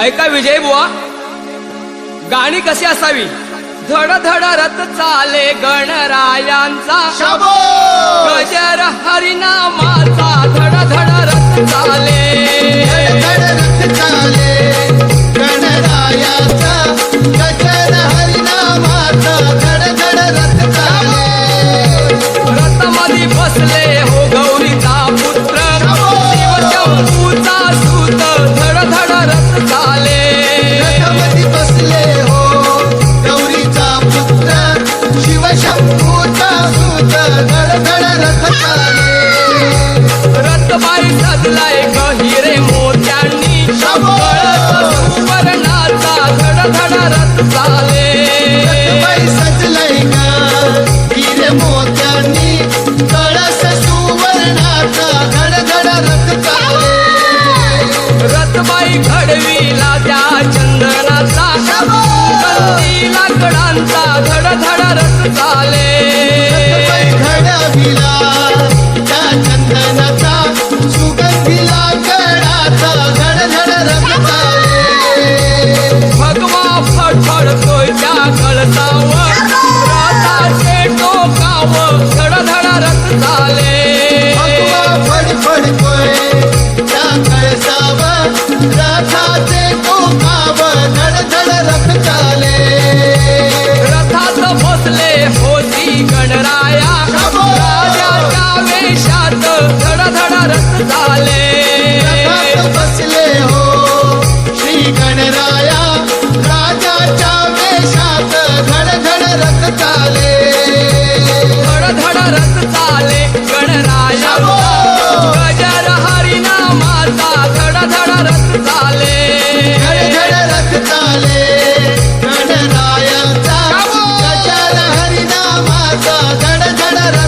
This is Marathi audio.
ऐका विजय बुवा. गाणी कशी असावी? धड धड रथ चाले गणरायांचा. शाबो गजर हरिनामाचा धड चाले रथामध्ये बसले हो गौरीचा पुत्र शिवशंभूचा सूत धड धड रथ चाले सजलाय मोत्यांनी सुवर्णाचा रथ चाले. बाई सजलय का हिरे मोत्यांनी कळस सुवर्णाचा रथ चाले. रथबाई घडवीला लाकडांचा धड धड रथ चाले. घडविला त्या चंदनाचा सुगंधीला कडाचा धड धड रथ चाले. भगवा फडफडतोय होती राजाच्या वेशात धड धड रथ झाले. बसले हो श्री गणराया